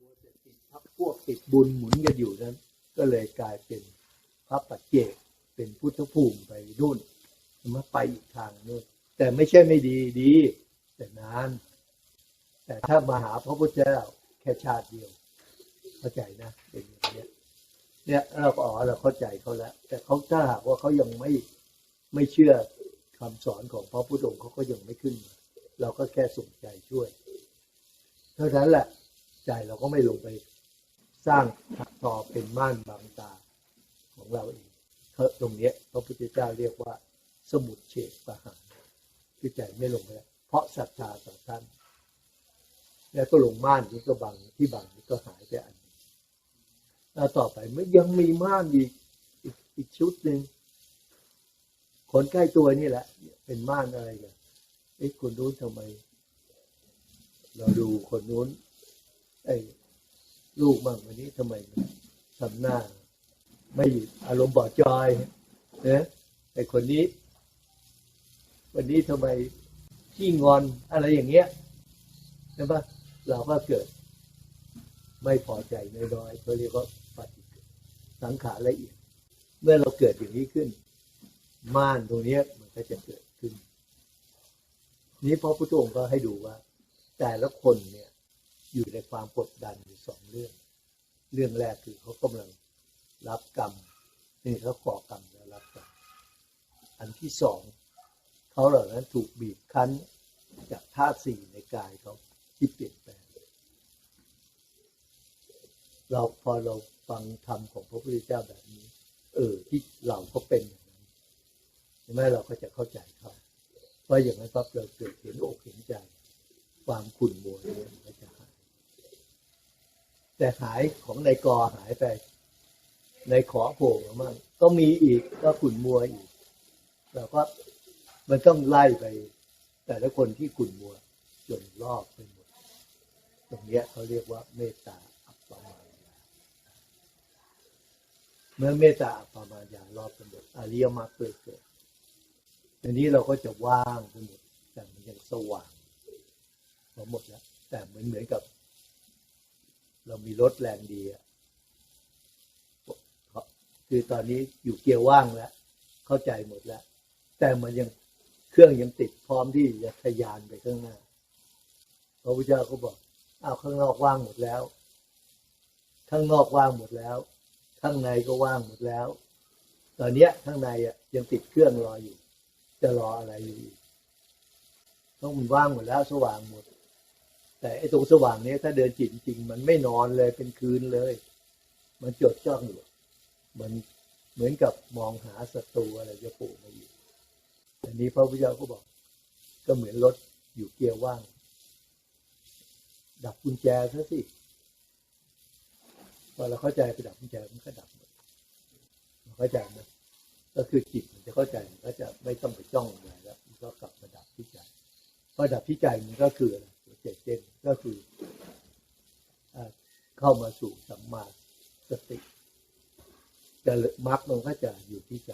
มัวแต่ติดพักพวกติดบุญหมุนกันอยู่นั้น ก็เลยกลายเป็นพระปัจเจกเป็นพุทธภูมิไปนู่นมาไปอีกทางนู่นแต่ไม่ใช่ไม่ดีดี แต่นาน แต่ถ้ามาหาพระพุทธเจ้าแค่ชาติเดียว เข้าใจนะเป็นอย่างนี้เนี่ยเราก็อ๋อเราเข้าใจเขาแล้ว แต่เขาถ้าหากว่าเขายังไม่ไม่เชื่อคำสอนของพระพุทธองค์เขาก็ยังไม่ขึ้นมาเราก็แค่ส่งใจช่วย เท่านั้นแหละ ใจเราก็ไม่ลงไปสร้างถักทอเป็นม่านบางตาของเราเองเขาตรงนี้พระพุทธเจ้าเรียกว่า สมุดเฉดประหารคือใจไม่ลงไปแล้วเพราะศรัทธาต่อท่านแล้วก็ลงม่านนี้ก็บังที่บังนี้ก็หายไปอันนี้แล้วต่อไปมันยังมีม่านอีกอีกอีกชุดหนึ่งคนใกล้ตัวนี่แหละ เป็นม่านอะไรกันไอ้คนนู้นทำไม เราดูคนนู้น ไอ้ลูกมั่งวันนี้ทำไมทำหน้า ไม่อารมณ์บอดจอยนะไอ้คนนี้ วันนี้ทำไมขี้งอนอะไรอย่างเงี้ยใช่ปะเราก็เกิด ไม่พอใจน้อยๆเขาเรียกว่าปฏิสังขารละเอียด เมื่อเราเกิดอย่างนี้ขึ้น ม่านตรงนี้มันก็จะเกิดขึ้น นี้พระพุทธองค์ก็ให้ดูว่า แต่ละคนเนี่ย อยู่ในความกดดันอยู่สองเรื่อง เรื่องแรกคือเขากำลังรับกรรมนี่เขาก่อกรรมแล้วรับกรรมอันที่สองเขาเหล่านั้นถูกบีบคั้นจากธาตุสี่ในกายเขาที่เปลี่ยนแปลงเราพอเราฟังธรรมของพระพุทธเจ้าแบบนี้ เออที่เราก็เป็นอย่างนั้นใช่ไหมเราก็จะเข้าใจเขาเพราะอย่างนั้นปั๊บเราเกิดเห็นอกเห็นใจ ความขุ่นมัวเนี่ยมันก็จะหา แต่หายของในกอหายไปในขอโผล่มามั่งก็มีอีกก็ขุ่นมัวอีกเราก็มันต้องไล่ไป แต่ละคนที่ขุ่นมัว จนรอบไปหมด ตรงเนี้ยเขาเรียกว่าเมตตาอัปปมายาเมื่อเมตตาอัปปมายารอบไปหมดอริยมรรคเลยเกิดทีนี้เราก็จะว่างไปหมดแต่มันยังสว่างพอหมดแล้วแต่เหมือนเหมือนกับ มีรถแรงดีอะคือตอนนี้อยู่เกียร์ว่างแล้ว เข้าใจหมดแล้ว แต่มันยังเครื่องยังติดพร้อมที่จะทะยานไปข้างหน้า พระพุทธเจ้าก็บอกอ้าวข้างนอกว่างหมดแล้ว ข้างนอกว่างหมดแล้ว ข้างในก็ว่างหมดแล้ว ตอนเนี้ยข้างในอะยังติดเครื่องรออยู่ จะรออะไรอยู่ต้องมันว่างหมดแล้วสว่างหมด แต่ไอ้ตรงสว่างเนี้ยถ้าเดินจิตจริง มันไม่นอนเลยเป็นคืนเลย มันจดจ้องอยู่มันเหมือนกับมองหาศัตรูอะไรจะปูมาอยู่อันนี้พระพุทธเจ้าก็บอก ก็เหมือนรถอยู่เกียร์ว่าง ดับกุญแจซะสิพอเราเข้าใจไปดับกุญแจมันก็ดับหมดเข้าใจไหมก็คือจิตมันจะเข้าใจมันก็จะไม่ต้องไปจ้องอะไรแล้วมันก็กลับมาดับที่ใจพอดับที่ใจมันก็คืออะไร เจตเจนก็คือเข้ามาสู่สัมมาสติจะมรรคมันก็จะอยู่ที่ใจ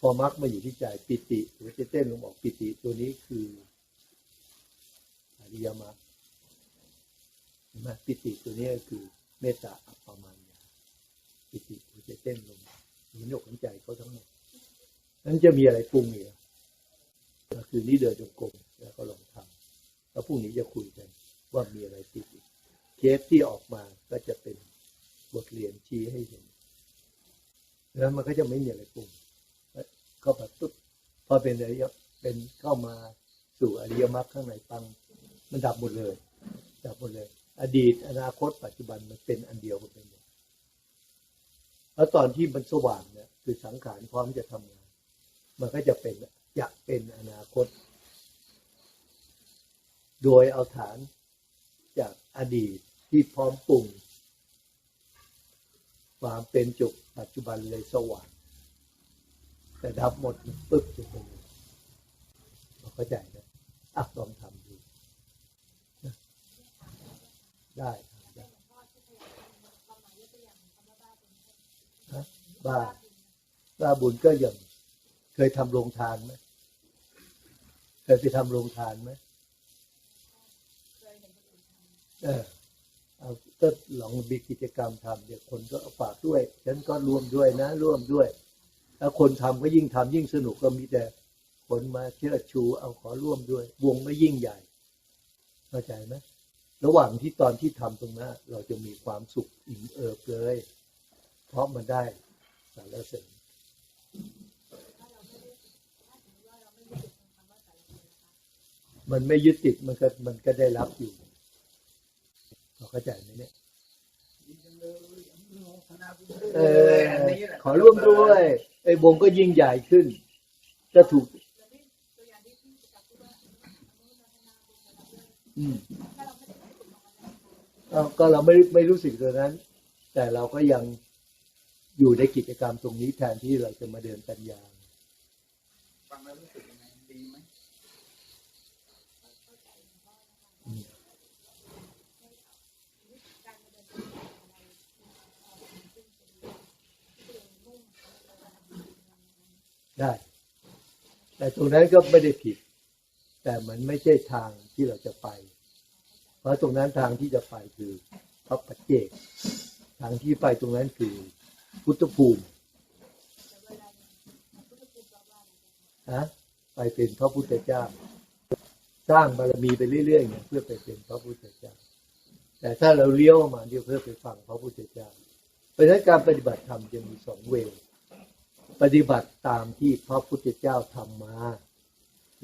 พอมรรคมาอยู่ที่ใจปิติหรือจะเต้นลงบอกปิติตัวนี้คืออริยมรรคเห็นไหมปิติตัวนี้คือเมตตาอัปปมัญญาปิติหัวใจเต้นลงหัวนกของใจเขาทั้งหมดนั้นจะมีอะไรปรุงอีกก็คือนี่เดินจงกรมแล้วก็ลองทำ แล้วพรุ่งนี้จะคุยกันว่ามีอะไรติดอีกเคสที่ออกมาก็จะเป็นบทเรียนชี้ให้เห็น แล้วมันก็จะไม่มีอะไรปรุงเข้าไปปุ๊บพอเป็นอริยเป็นเข้ามาสู่อริยมรรคข้างในปัง มันดับหมดเลย ดับหมดเลย อดีตอนาคตปัจจุบันมันเป็นอันเดียวกันไปหมดแล้วตอนที่มันสว่างเนี่ยคือสังขารพร้อมจะทำงาน มันก็จะเป็นจะเป็นอนาคต โดยเอาฐานจากอดีตที่พร้อมปรุงความเป็นจุกปัจจุบันเลยสว่างแต่ดับหมดปึ๊บจะเป็นเราเข้าใจนะอะลองทำดูได้ได้บ้าบ้าบุญก็ยังเคยทำโรงทานไหมเคยไปทำโรงทานไหม เออเอาก็ลองมีกิจกรรมทำเดี๋ยวคนก็ฝากด้วย ฉันก็ร่วมด้วยนะ ร่วมด้วยถ้าคนทำก็ยิ่งทำยิ่งสนุกก็มีแต่คนมาเชิดชู เอาขอร่วมด้วย วงไม่ยิ่งใหญ่ เข้าใจไหมระหว่างที่ตอนที่ทำตรงนั้นเราจะมีความสุขอิ่มเอิบเลย เพราะมันได้สารเสริญมันไม่ยึดติดมันก็มันก็ได้รับอยู่ เข้าใจไหมเนี่ยเออขอร่วมด้วยไอ้วงก็ยิ่งใหญ่ขึ้น จะถูก อืมก็เราไม่ไม่รู้สึกตรงนั้น แต่เราก็ยังอยู่ในกิจกรรมตรงนี้แทนที่เราจะมาเดินปัญญาฟังแล้วรู้สึกยังไงดีไหม อืมได้ แต่ตรงนั้นก็ไม่ได้ผิด แต่มันไม่ใช่ทางที่เราจะไป เพราะตรงนั้นทางที่จะไปคือพระปัจเจก ทางที่ไปตรงนั้นคือพุทธภูมิฮะไปเป็นพระพุทธเจ้า สร้างบารมีไปเรื่อยๆเนี่ยเพื่อไปเป็นพระพุทธเจ้า แต่ถ้าเราเลี้ยวมาเดียวเพื่อไปฟังพระพุทธเจ้าเพราะฉะนั้นการปฏิบัติธรรมจะมีสองเวล ปฏิบัติตามที่พระพุทธเจ้าทำมา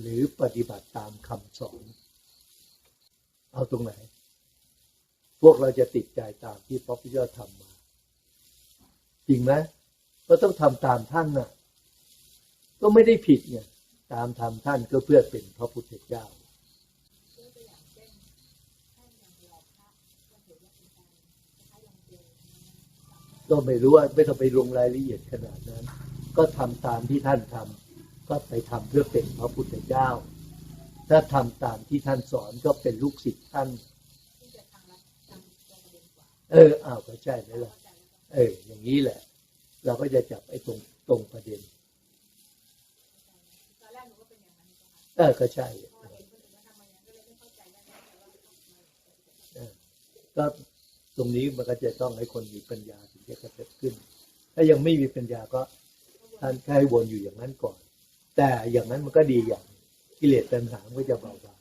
หรือปฏิบัติตามคำสอน เอาตรงไหน พวกเราจะติดใจตามที่พระพุทธเจ้าทำมา จริงไหมก็ต้องทำตามท่านน่ะ ก็ไม่ได้ผิดเนี่ย ตามทำท่านก็เพื่อเป็นพระพุทธเจ้าก็ไม่รู้ว่าไม่ต้องไปลงรายละเอียดขนาดนั้น ก็ทำตามที่ท่านทำก็ไปทำเพื่อเป็นพระพุทธเจ้า ถ้าทำตามที่ท่านสอนก็เป็นลูกศิษย์ท่าน เอออ้าวก็ใช่ไหมล่ะเออ อย่างนี้แหละ เราก็จะจับไอ้ตรงตรงประเด็นตอนแรกหนูก็เป็นอย่างนั้นนะคะเออก็ใช่พอเห็นคนอื่นเขาทำมาอย่างนั้นก็เลยไม่เข้าใจได้ว่าเออก็ตรงนี้มันก็จะต้องให้คนมีปัญญาถึงจะเกิดขึ้น ถ้ายังไม่มีปัญญาก็ ท่านแค่ให้วนอยู่อย่างนั้นก่อน แต่อย่างนั้นมันก็ดีอย่างกิเลสตัณหามันก็จะเบาบาง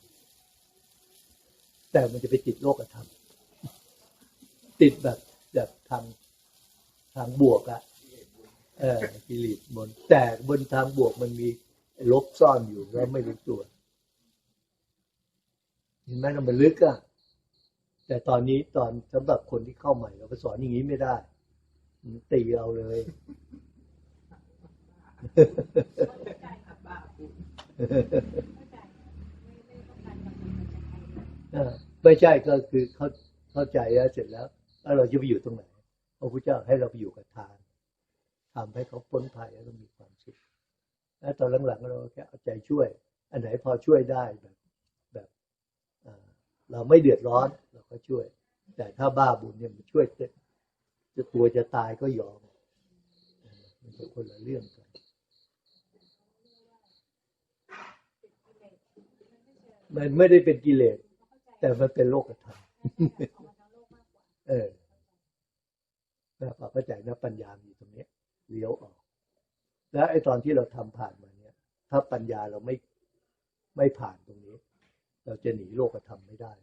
แต่มันจะไปติดโลกธรรมติดแบบแบบทางทางบวกอะเออกิเลสบนแต่บนทางบวกมันมีลบซ่อนอยู่แล้วไม่รู้ตัวเห็นไหมมันลึกอะแต่ตอนนี้ตอนสำหรับคนที่เข้าใหม่เราก็สอนอย่างนี้ไม่ได้ตีเราเลย ไม่ใช่ก็คือเขาเข้าใจแล้วเสร็จแล้วแล้วเราจะไปอยู่ตรงไหนพระพุทธเจ้าให้เราไปอยู่กับทานทำให้เขาพ้นภัยแล้วก็มีความสุขแล้วตอนหลังๆเราแค่เอาใจช่วย อันไหนพอช่วยได้แบบแบบเราไม่เดือดร้อนเราก็ช่วย แต่ถ้าบ้าบุญเนี่ยมันช่วยเต็มจะตัวจะตายก็ยอมมันเป็นคนละเรื่องกัน มันไม่ได้เป็นกิเลส แต่มันเป็นโลกธรรมเออแบบเข้าใจนะปัญญามีตรงนี้เลี้ยวออก แล้วไอ้ตอนที่เราทำผ่านมาเนี่ย ถ้าปัญญาเราไม่ไม่ผ่านตรงนี้ เราจะหนีโลกธรรมไม่ได้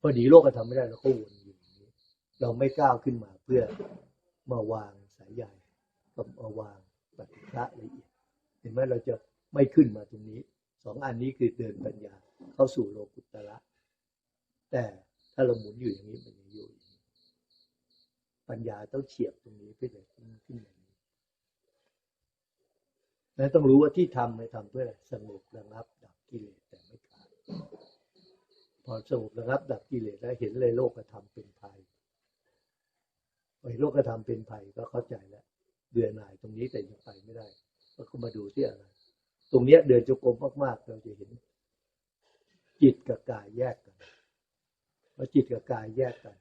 พอหนีโลกธรรมไม่ได้เราก็วนอยู่อย่างนี้ เราไม่ก้าวขึ้นมาเพื่อมาวางสายใหญ่กับมาวางปฏิฆะละเอียดเห็นไหมเราจะไม่ขึ้นมาตรงนี้ สองอันนี้คือเดินปัญญาเข้าสู่โลกุตตระแต่ถ้าเราหมุนอยู่อย่างนี้มันยังอยู่ ปัญญาต้องเฉียบตรงนี้เพื่อจะขึ้นขึ้นอย่างนี้นั้นต้องรู้ว่าที่ทำไม่ทำเพื่ออะไรสงบระงับดับกิเลสแต่ไม่ขาดพอสงบระงับดับกิเลสแล้วเห็นเลยโลกธรรมเป็นภัยพอเห็นโลกธรรมเป็นภัยก็เข้าใจแล้วเบื่อหน่ายตรงนี้แต่ยังไปไม่ได้ ก็เข้ามาดูที่อะไร ตรงเนี้ยเดินจงกรมมากๆเราจะเห็น จิตกับกายแยกกันพอจิตกับกายแยกกัน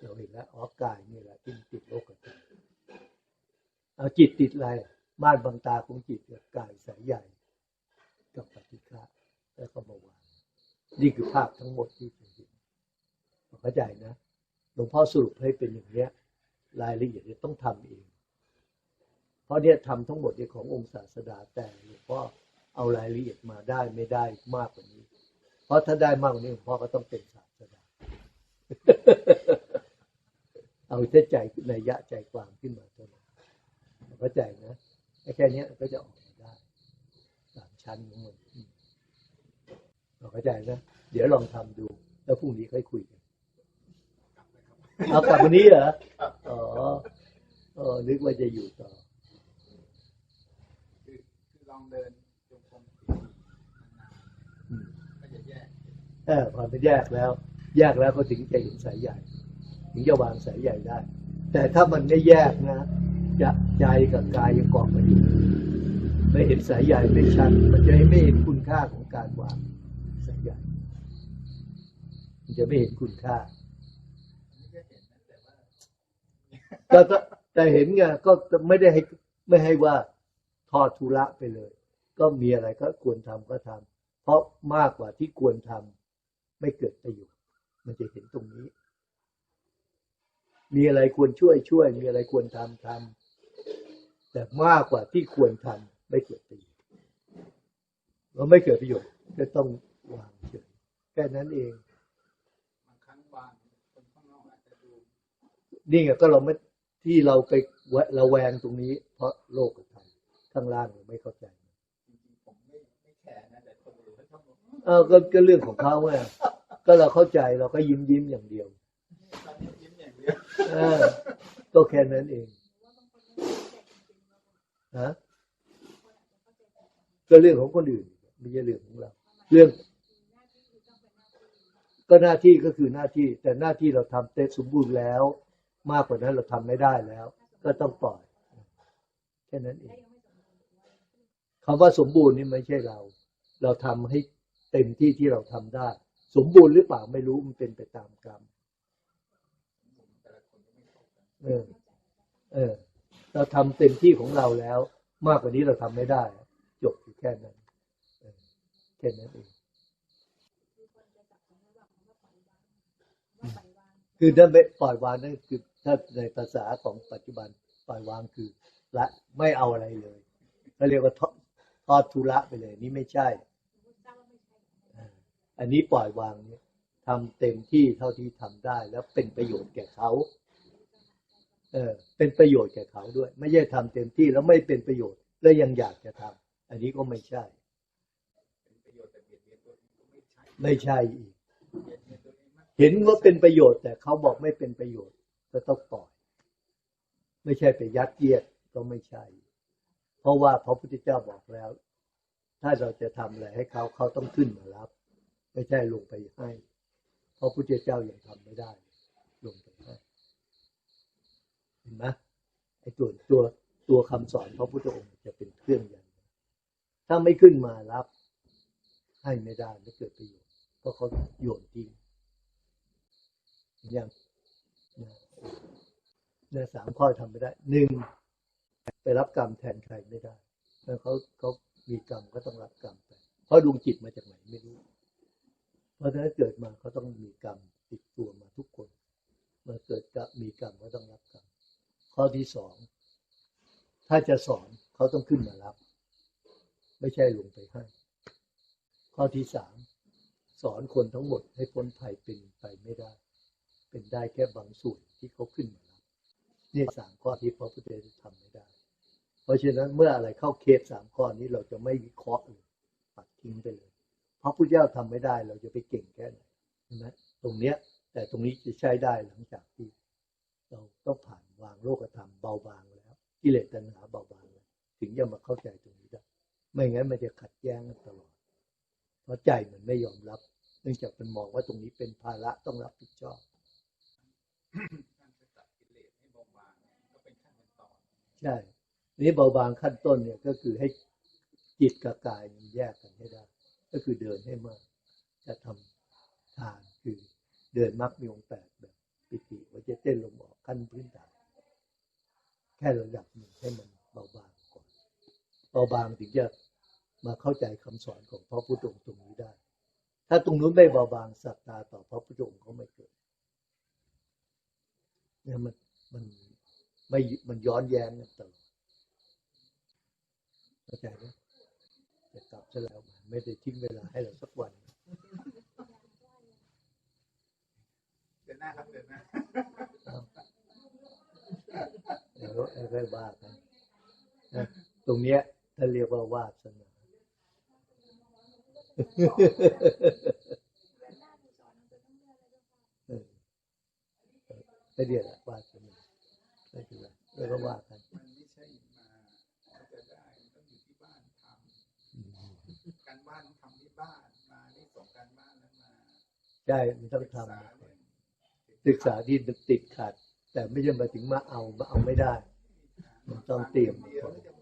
เราเห็นแล้วอ๋อกายนี่แหละที่ติดโลกธรรมเอาจิตติดอะไรม่านบังตาของจิตกับกายสายใหญ่ กับปฏิฆะแล้วก็มาวางนี่คือภาพทั้งหมดที่เราเห็นเข้าใจนะหลวงพ่อสรุปให้เป็นอย่างเนี้ย รายละเอียดเนี่ยต้องทำเอง เพราะเนี่ยทำทั้งหมดเนี่ยขององค์ศาสดาแต่หลวงพ่อ เอารายละเอียดมาได้ไม่ได้มากกว่านี้ เพราะถ้าได้มากกว่านี้พ่อก็ต้องเป็นศาสดาเอาแค่ใจในยะใจความขึ้นมาเท่านั้นเข้าใจนะแค่นี้ก็จะออกมาได้สามชั้นของมันอืมเราเข้าใจนะเดี๋ยวลองทำดู แล้วพรุ่งนี้ค่อยคุยกันเอากลับวันนี้เหรออ๋อเออนึกว่าจะอยู่ต่อ คือลองเดินจงกรมนาน อืม ๆก็จะแยก เออพอมันแยกแล้ว แยกแล้วก็ถึงจะเห็นสายใหญ่ ถึงจะวางสายใหญ่ได้ แต่ถ้ามันไม่แยกนะจะใจกับกายยังเกาะกันอยู่ไม่เห็นสายใหญ่ไม่ชัด มันจะไม่เห็นคุณค่าของการวางสายใหญ่มันจะไม่เห็นคุณค่าก็เห็นนะแต่เห็นไงก็ไม่ได้ให้ไม่ให้ว่าทอดทุระไปเลย ก็มีอะไรก็ควรทำก็ทำเพราะมากกว่าที่ควรทำ ไม่เกิดประโยชน์ มันจะเห็นตรงนี้ มีอะไรควรช่วยช่วย มีอะไรควรทำทำแต่มากกว่าที่ควรทำไม่เกิดประโยชน์เราไม่เกิดประโยชน์ก็ต้องวางเฉยแค่นั้นเองบางครั้งวางคนข้างนอกอาจจะดูนี่ไงก็เราไม่ที่เราไปแวะระแวงตรงนี้ เพราะโลกธรรมข้างล่างเราไม่เข้าใจจริงๆผมไม่ไม่แคร์นะแต่คนอื่นเขาชอบบอกเออก็ก็เรื่องของเขาไง ก็เราเข้าใจเราก็ยิ้มยิ้มอย่างเดียวตอนนี้ยิ้มอย่างเดียวเออก็แค่นั้นเองว่าบางคนไม่เข้าใจจริงๆว่าฮะคนอาจจะเข้าใจผิดก็เรื่องของคนอื่นไม่ใช่เรื่องของเรา เรื่องหน้าที่คือต้องเป็นหน้าที่ก็หน้าที่ก็คือหน้าที่ แต่หน้าที่เราทำเต็มสมบูรณ์แล้ว มากกว่านั้นเราทำไม่ได้แล้ว ก็ต้องปล่อยแค่นั้นเอและงยังไม่สมบูรณ์หรือว่าคำว่าสมบูรณ์นี่ไม่ใช่เรา เราทำให้เต็มที่ที่เราทำได้ สมบูรณ์หรือเปล่าไม่รู้มันเป็นไปตามกรรมเนออ เออ เราทำเต็มที่ของเราแล้ว มากกว่านี้เราทำไม่ได้ จบอยู่แค่นั้นแค่นั้นเองคือถ้าไม่ปล่อยวางนั่นคือถ้าในภาษาของปัจจุบันปล่อยวางคือละไม่เอาอะไรเลยเขาเรียกว่าทอดทุระไปเลย นี่ไม่ใช่ สมมติทราบว่าไม่ใช่ อันนี้ปล่อยวางเนี่ยทำเต็มที่เท่าที่ทำได้แล้วเป็นประโยชน์แก่เขาเออเป็นประโยชน์แก่เขาด้วย ไม่ใช่ทำเต็มที่แล้วไม่เป็นประโยชน์แล้วยังอยากจะทำอันนี้ก็ไม่ใช่ ไม่ใช่อีกเบียดเบียนตัวเองมากเห็นว่าเป็นประโยชน์ แต่เขาบอกไม่เป็นประโยชน์ก็ต้องปล่อย ไม่ใช่ไปยัดเยียดก็ไม่ใช่ เพราะว่าพระพุทธเจ้าบอกแล้ว ถ้าเราจะทำอะไรให้เขาเขาต้องขึ้นมารับ ไม่ใช่ลงไปให้เพราะพุทธเจ้ายังทำไม่ได้ ลงไปให้เห็นไหมไอ้ตัวตัวตัวคำสอนพระพุทธองค์จะเป็นเครื่องยันถ้าไม่ขึ้นมารับ ให้ไม่ได้ไม่เกิดประโยชน์เพราะเขาโยนทิ้งอย่างเนี่ยสามข้อทำไม่ได้หนึ่งไปรับกรรมแทนใครไม่ได้แล้วเขาเขามีกรรมก็ต้องรับกรรมไปเพราะดวงจิตมาจากไหนไม่รู้ เพราะฉะนั้นเกิดมาเขาต้องมีกรรมติดตัวมาทุกคนเมื่อเกิดกับมีกรรมก็ต้องรับกรรมข้อที่สองถ้าจะสอนเขาต้องขึ้นมารับ ไม่ใช่ลงไปให้ ข้อที่สามสอนคนทั้งหมดให้พ้นภัยเป็นไปไม่ได้ เป็นได้แค่บางส่วนที่เขาขึ้นมารับนี่สามข้อที่พระพุทธเจ้าทำไม่ได้ เพราะฉะนั้นเมื่ออะไรเข้าเคสสามข้อนี้เราจะไม่วิเคราะห์เลยปัดทิ้งไปเลย พราะพุทธเจ้าทำไม่ได้ เราจะไปเก่งแค่ไหนใช่ไหมตรงเนี้ย แต่ตรงนี้จะใช้ได้หลังจากที่ เราต้องผ่านวางโลกธรรมเบาบางแล้วกิเลสตัณหาเบาบางแล้วถึงจะมาเข้าใจตรงนี้ได้ ไม่งั้นมันจะขัดแย้งกันตลอด เพราะใจมันไม่ยอมรับ เนื่องจากมันมองว่าตรงนี้เป็นภาระต้องรับผิดชอบการจะตัดกิเลสให้เบาบางเนี่ยก็เป็นขั้นเป็นตอนใช่ นี่เบาบางขั้นต้นเนี่ยก็คือให้จิตกับกายมันแยกกันให้ได้ ก็คือเดินให้มาก จะทำทานคือเดินมักมีองค์แปดแบบปิติว่าจะเต้นลงออกขั้นพื้นฐานแค่ระดับหนึ่งให้มันเบาบางก่อนเบาบางถึงจะมาเข้าใจคำสอนของพระพุทธองค์ตรงนี้ได้ ถ้าตรงนู้นไม่เบาบางศรัทธาต่อพระพุทธองค์ก็ไม่เกิดเนี่ยมันมันไม่มันย้อนแย้งกันตลอดเข้าใจไหมจะกลับซะแล้ว ไม่ได้ทิ้งเวลาให้เราสักวันเดินหน้าครับเดินหน้าเดี๋ยวค่อยว่ากันนะตรงเนี้ยถ้าเรียกว่าวาสนาเออไม่เรียกอะวาสนาไม่เป็นไรแล้วก็ว่ากัน มันไม่ใช่มาแล้วจะได้มันต้องอยู่ที่บ้านท อืมำการบ้านทำที่บ้านมานี่ส่งการบ้านแล้วมา ได้มันต้องทำศึกษาที่ติดขัด แต่ไม่ใช่มาถึงมาเอามาเอาไม่ได้ มันต้องเตรียมก่อน